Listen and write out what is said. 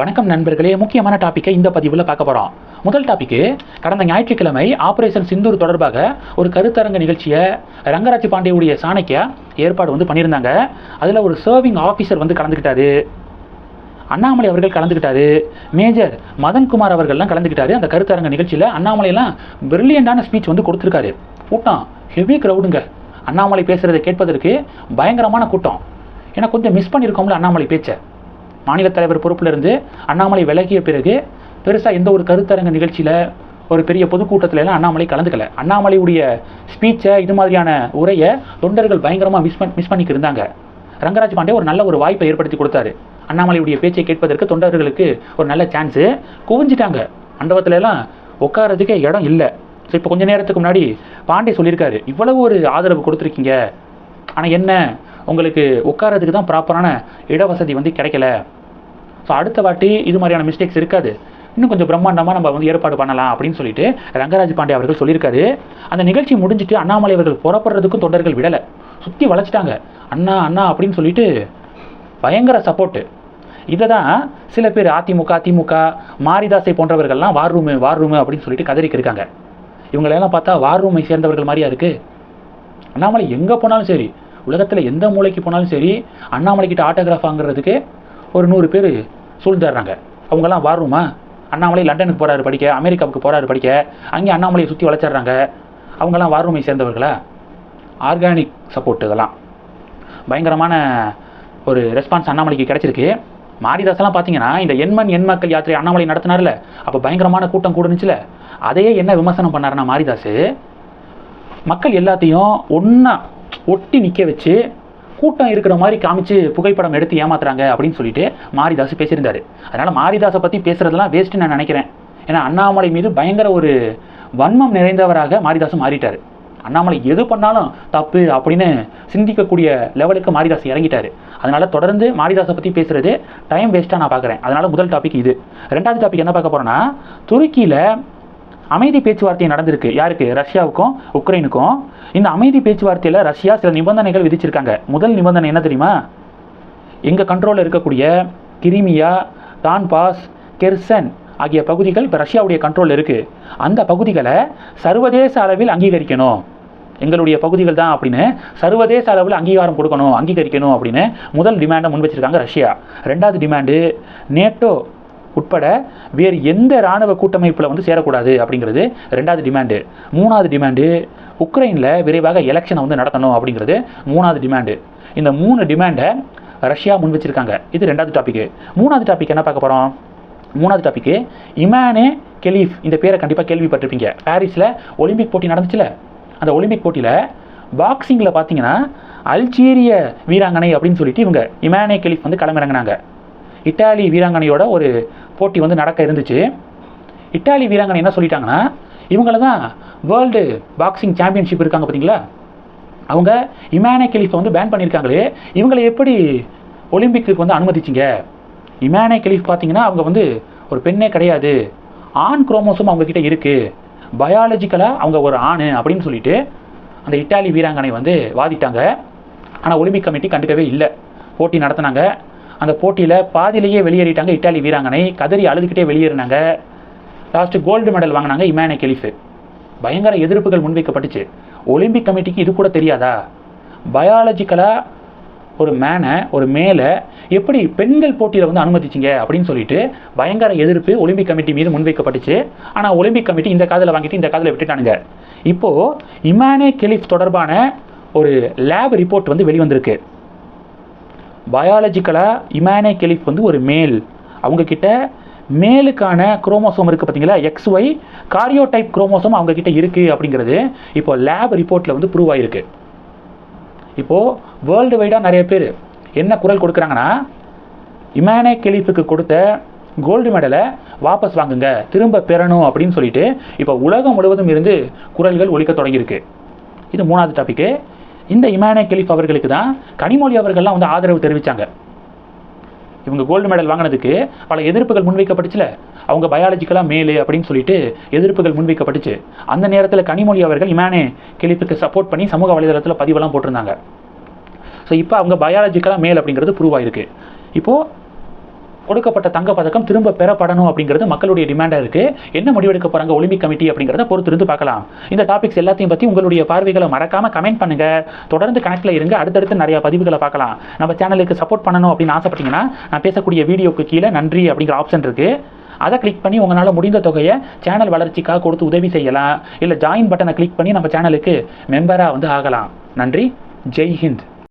வணக்கம் நண்பர்களே. முக்கியமான டாப்பிக்கை இந்த பதிவில் பார்க்க போகிறோம் முதல் டாபிக்கு கடந்த ஞாயிற்றுக்கிழமை ஆபரேஷன் சிந்தூர் தொடர்பாக ஒரு கருத்தரங்க நிகழ்ச்சியை ரங்கராஜ் பாண்டேவுடைய சாணக்கியா ஏற்பாடு வந்து பண்ணியிருந்தாங்க. அதில் ஒரு சர்விங் ஆஃபீஸர் வந்து கலந்துக்கிட்டாரு. அண்ணாமலை அவர்கள் கலந்துக்கிட்டாரு. மேஜர் மதன்குமார் அவர்கள்லாம் கலந்துக்கிட்டாரு. அந்த கருத்தரங்க நிகழ்ச்சியில் அண்ணாமலையெல்லாம் பிரில்லியண்டான ஸ்பீச் வந்து கொடுத்துருக்காரு. கூட்டம் ஹெவி க்ரௌடுங்க அண்ணாமலை பேசுகிறதை கேட்பதற்கு பயங்கரமான கூட்டம். ஏன்னா கொஞ்சம் மிஸ் பண்ணியிருக்கோம்ல அண்ணாமலை பேச்சை. மாநில தலைவர் பொறுப்பில் இருந்து அண்ணாமலை விலகிய பிறகு பெருசாக எந்த ஒரு கருத்தரங்க நிகழ்ச்சியில் ஒரு பெரிய பொதுக்கூட்டத்தில் எல்லாம் அண்ணாமலை கலந்துக்கல. அண்ணாமலையுடைய ஸ்பீச்சை இது மாதிரியான உரையை தொண்டர்கள் பயங்கரமாக மிஸ் பண் மிஸ் பண்ணிக்கு இருந்தாங்க ரங்கராஜ் பாண்டே ஒரு நல்ல ஒரு வாய்ப்பை ஏற்படுத்தி கொடுத்தாரு. அண்ணாமலையுடைய பேச்சை கேட்பதற்கு தொண்டர்களுக்கு ஒரு நல்ல சான்ஸு குவிஞ்சிட்டாங்க. மண்டபத்துல எல்லாம் உட்காரதுக்கே இடம் இல்லை. ஸோ இப்போ கொஞ்ச நேரத்துக்கு முன்னாடி பாண்டே சொல்லியிருக்காரு இவ்வளவு ஒரு ஆதரவு கொடுத்துருக்கீங்க. ஆனால் என்ன? உங்களுக்கு உட்காரதுக்கு தான் ப்ராப்பரான இடவசதி வந்து கிடைக்கல. ஸோ அடுத்த வாட்டி இது மாதிரியான மிஸ்டேக்ஸ் இருக்காது. இன்னும் கொஞ்சம் பிரம்மாண்டமாக நம்ம வந்து ஏற்பாடு பண்ணலாம் அப்படின்னு சொல்லிட்டு ரங்கராஜ் பாண்டே அவர்கள் சொல்லியிருக்காரு. அந்த நிகழ்ச்சி முடிஞ்சிட்டு அண்ணாமலை அவர்கள் புறப்படுறதுக்கும் தொண்டர்கள் விடலை. சுற்றி வளைச்சிட்டாங்க. அண்ணா அண்ணா அப்படின்னு சொல்லிட்டு பயங்கர சப்போர்ட்டு இதை தான் சில பேர் அதிமுக திமுக மாரிதாசை போன்றவர்கள்லாம் வார் ரூமு வார் ரூமு அப்படின்னு சொல்லிட்டு கதறிக்கு இருக்காங்க இவங்களெல்லாம் பார்த்தா வார் ரூமை சேர்ந்தவர்கள் மாதிரியா இருக்குது அண்ணாமலை எங்கே போனாலும் சரி உலகத்தில் எந்த மூலைக்கு போனாலும் சரி அண்ணாமலை கிட்ட ஆட்டோகிராஃப் வாங்குறதுக்கு ஒரு நூறு பேர் சூழ்ந்துடுறாங்க. அவங்கெல்லாம் வரணுமா அண்ணாமலை லண்டனுக்கு போகிறாரு படிக்க அமெரிக்காவுக்கு போகிறாரு படிக்க அங்கே அண்ணாமலையை சுற்றி வளர்ச்சிட்றாங்க அவங்கெல்லாம் வாரூமை சேர்ந்தவர்களா? ஆர்கானிக் சப்போர்ட் இதெல்லாம். பயங்கரமான ஒரு ரெஸ்பான்ஸ் அண்ணாமலைக்கு கிடச்சிருக்கு. மாரிதாசெல்லாம் பார்த்தீங்கன்னா இந்த எண்மண் எண் மக்கள் யாத்திரை அண்ணாமலை நடத்தினார்ல அப்போ பயங்கரமான கூட்டம் கூடுனுச்சுல அதையே என்ன விமர்சனம் பண்ணாருன்னா மாரிதாஸ் மக்கள் எல்லாத்தையும் ஒன்றா ஒட்டி நிற்க வச்சு கூட்டம் இருக்கிற மாதிரி காமிச்சு புகைப்படம் எடுத்து ஏமாத்துறாங்க அப்படின்னு சொல்லிட்டு மாரிதாஸ் பேசியிருந்தாரு. அதனால் மாரிதாஸை பற்றி பேசுகிறதெல்லாம் வேஸ்ட்டுன்னு நான் நினைக்கிறேன். ஏன்னா அண்ணாமலை மீது பயங்கர ஒரு வன்மம் நிறைந்தவராக மாரிதாஸ் மாறிட்டார். அண்ணாமலை எது பண்ணாலும் தப்பு அப்படின்னு சிந்திக்கக்கூடிய லெவலுக்கு மாரிதாஸ் இறங்கிட்டாரு. அதனால தொடர்ந்து மாரிதாஸை பற்றி பேசுறது டைம் வேஸ்ட்டாக நான் பார்க்குறேன் அதனால முதல் டாபிக் இது. ரெண்டாவது டாபிக் என்ன பார்க்க போறோம்னா துருக்கியில் அமைதி பேச்சுவார்த்தை நடந்திருக்கு. யாருக்கு? ரஷ்யாவுக்கும் உக்ரைனுக்கும். இந்த அமைதி பேச்சுவார்த்தையில் ரஷ்யா சில நிபந்தனைகள் விதிச்சிருக்காங்க. முதல் நிபந்தனை என்ன தெரியுமா? எங்கள் கண்ட்ரோலில் இருக்கக்கூடிய கிரிமியா டான்பாஸ் கெர்சன் ஆகிய பகுதிகள் இப்போ ரஷ்யாவுடைய கண்ட்ரோலில் இருக்குது அந்த பகுதிகளை சர்வதேச அளவில் அங்கீகரிக்கணும். எங்களுடைய பகுதிகள் தான் அப்படின்னு சர்வதேச அளவில் அங்கீகாரம் கொடுக்கணும் அங்கீகரிக்கணும் அப்படின்னு முதல் டிமாண்டை முன் வச்சிருக்காங்க ரஷ்யா. ரெண்டாவது டிமாண்டு நேட்டோ உட்பட வேறு எந்த இராணுவ கூட்டமைப்பில் வந்து சேரக்கூடாது அப்படிங்கிறது ரெண்டாவது டிமாண்டு மூணாவது டிமாண்டு உக்ரைனில் விரைவாக எலெக்ஷனை வந்து நடத்தணும் அப்படிங்கிறது மூணாவது டிமாண்டு இந்த மூணு டிமாண்டை ரஷ்யா முன் வச்சிருக்காங்க. இது ரெண்டாவது டாபிக் மூணாவது டாபிக் என்ன பார்க்க போகிறோம் மூணாவது டாப்பிக்கு இமானே கெலீஃப் இந்த பேரை கண்டிப்பாக கேள்விப்பட்டிருப்பீங்க. பாரிஸில் ஒலிம்பிக் போட்டி நடந்துச்சுல? அந்த ஒலிம்பிக் போட்டியில் பாக்ஸிங்கில் பார்த்தீங்கன்னா அல்ஜீரிய வீராங்கனை அப்படின்னு சொல்லிட்டு இவங்க இமானே கெலீஃப் வந்து களமிறங்கினாங்க. இட்டாலி வீராங்கனையோட ஒரு போட்டி வந்து நடக்க இருந்துச்சு. இட்டாலி வீராங்கனை என்ன சொல்லிட்டாங்கன்னா இவங்கள தான் வேர்ல்டு பாக்ஸிங் சாம்பியன்ஷிப் இருக்காங்க பார்த்தீங்களா? அவங்க இமானே கெலிஃபை வந்து பேன் பண்ணியிருக்காங்களே. இவங்களை எப்படி ஒலிம்பிக்கு வந்து அனுமதிச்சிங்க? இமானே கெலிஃப் பார்த்தீங்கன்னா அவங்க வந்து ஒரு பெண்ணே கிடையாது. ஆண் குரோமோசோம் அவங்கக்கிட்ட இருக்குது பயாலஜிக்கலாக அவங்க ஒரு ஆண் அப்படின்னு சொல்லிட்டு அந்த இட்டாலி வீராங்கனை வந்து வாதிட்டாங்க. ஆனால் ஒலிம்பிக் கமிட்டி கண்டுக்கவே இல்லை. போட்டி நடத்தினாங்க. அந்த போட்டியில் பாதியிலேயே வெளியேறிட்டாங்க இட்டாலி வீராங்கனை. கதறி அழுதுகிட்டே வெளியேறினாங்க. லாஸ்ட்டு கோல்டு மெடல் வாங்கினாங்க இமானே கெலிஃபு. பயங்கர எதிர்ப்புகள் முன்வைக்கப்பட்டுச்சு. ஒலிம்பிக் கமிட்டிக்கு இது கூட தெரியாதா? பயாலஜிக்கலாக ஒரு மேனை ஒரு மேலே எப்படி பெண்கள் போட்டியில் வந்து அனுமதிச்சிங்க அப்படின்னு சொல்லிட்டு பயங்கர எதிர்ப்பு ஒலிம்பிக் கமிட்டி மீது முன்வைக்கப்பட்டுச்சு. ஆனால் ஒலிம்பிக் கமிட்டி இந்த காதில் வாங்கிட்டு இந்த காதில் விட்டுட்டானுங்க. இப்போது இமானே கெலிஃப் தொடர்பான ஒரு லேப் ரிப்போர்ட் வந்து வெளிவந்திருக்கு. பயாலஜிக்கலாக இமானே கெலிஃப் வந்து ஒரு மேல். அவங்கக்கிட்ட மேலுக்கான குரோமோசோம் இருக்குது பார்த்தீங்களா? எக்ஸ் ஒய் காரியோடைப் குரோமோசோம் அவங்கக்கிட்ட இருக்குது அப்படிங்கிறது இப்போ லேப் ரிப்போர்ட்டில் வந்து ப்ரூவ் ஆகிருக்கு இப்போது வேர்ல்டு வைடாக நிறைய பேர் என்ன குரல் கொடுக்குறாங்கன்னா இமானே கெலிஃபுக்கு கொடுத்த கோல்டு மெடலை வாபஸ் வாங்குங்க திரும்ப பெறணும் அப்படின்னு சொல்லிட்டு இப்போ உலகம் முழுவதும் இருந்து குரல்கள் ஒழிக்க தொடங்கியிருக்கு. இது மூணாவது டாபிக்கு இந்த இமானே கெலிஃப் அவர்களுக்கு தான் கனிமொழி அவர்கள்லாம் வந்து ஆதரவு தெரிவித்தாங்க இவங்க கோல்டு மெடல் வாங்கினதுக்கு பல எதிர்ப்புகள் முன்வைக்கப்பட்டுச்சுல. அவங்க பயாலஜிக்கலாக மேலு அப்படின்னு சொல்லிட்டு எதிர்ப்புகள் முன்வைக்கப்பட்டுச்சு. அந்த நேரத்தில் கனிமொழி அவர்கள் இமானே கெலிப்புக்கு சப்போர்ட் பண்ணி சமூக வலைதளத்தில் பதிவெல்லாம் போட்டிருந்தாங்க. ஸோ இப்போ அவங்க பயாலஜிக்கலாக மேல் அப்படிங்கிறது ப்ரூவ் ஆயிருக்கு. இப்போது கொடுக்கப்பட்ட தங்க பதக்கம் திரும்ப பெறப்படணும் அப்படிங்கிறது மக்களுடைய டிமாண்டாக இருக்கு. என்ன முடிவெடுக்க போறாங்க ஒலிம்பிக் கமிட்டி அப்படிங்கிறத பொறுத்திருந்து பார்க்கலாம். இந்த டாபிக்ஸ் எல்லாத்தையும் பற்றி உங்களுடைய பார்வைகளை மறக்காம கமெண்ட் பண்ணுங்க. தொடர்ந்து கணக்கில் இருங்க. அடுத்தடுத்து நிறைய பதிவுகளை பார்க்கலாம். நம்ம சேனலுக்கு சப்போர்ட் பண்ணணும் அப்படின்னு ஆசைப்பட்டீங்கன்னா நான் பேசக்கூடிய வீடியோக்கு கீழே நன்றி அப்படிங்கிற ஆப்ஷன் இருக்கு. அதை கிளிக் பண்ணி உங்களால் முடிந்த தொகையை சேனல் வளர்ச்சிக்காக கொடுத்து உதவி செய்யலாம். இல்லை ஜாயின் பட்டனை கிளிக் பண்ணி நம்ம சேனலுக்கு மெம்பராக வந்து ஆகலாம். நன்றி. ஜெய் ஹிந்த்.